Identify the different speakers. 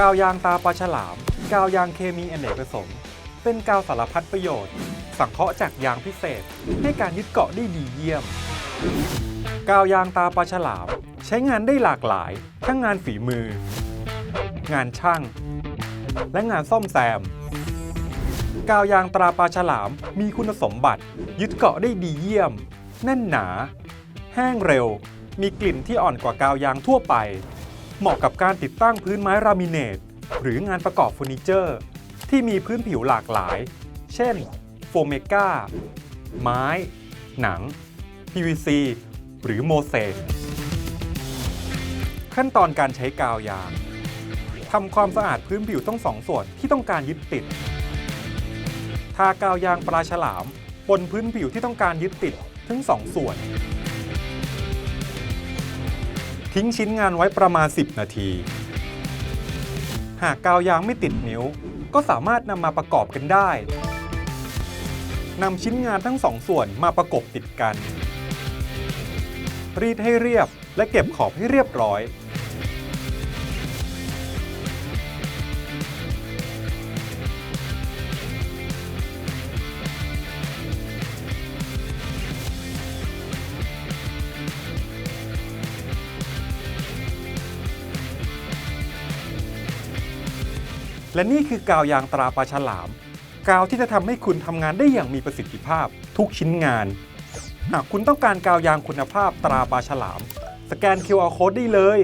Speaker 1: กาวยางตาปลาฉลาม กาวยางเคมีอเนกประสงค์เป็นกาวสารพัดประโยชน์ สังเคราะห์จากยางพิเศษ ให้การยึดเกาะได้ดีเยี่ยม กาวยางตาปลาฉลาม ใช้งานได้หลากหลาย ทั้งงานฝีมือ งานช่าง และงานซ่อมแซม กาวยางตราปลาฉลามมีคุณสมบัติ ยึดเกาะได้ดีเยี่ยม แน่นหนา แห้งเร็ว มีกลิ่นที่อ่อนกว่ากาวยางทั่วไป เหมาะกับการติดตั้งพื้นไม้รามิเนตหรืองานประกอบเฟอร์นิเจอร์ ที่มีพื้นผิวหลากหลาย เช่น โฟเมกาไม้ หนัง PVC หรือโมเสกขั้นตอนการใช้กาวยางทำความสะอาดพื้นผิวทั้งสองส่วนที่ต้องการยึดติด ทากาวยางปลาฉลามบนพื้นผิวที่ต้องการยึดติดทั้งสองส่วน ทิ้งชิ้นงานไว้ประมาณ 10 นาที หากกาวยางไม่ติดนิ้ว ก็สามารถนำมาประกอบกันได้นำชิ้นงานทั้งสองส่วนมาประกบติดกัน รีดให้เรียบและเก็บขอบให้เรียบร้อย และนี่คือกาวยางตราปลาฉลาม กาวที่จะทำให้คุณทำงานได้อย่างมีประสิทธิภาพ ทุกชิ้นงาน หากคุณต้องการกาวยางคุณภาพตราปลาฉลาม สแกน QR Code ได้เลย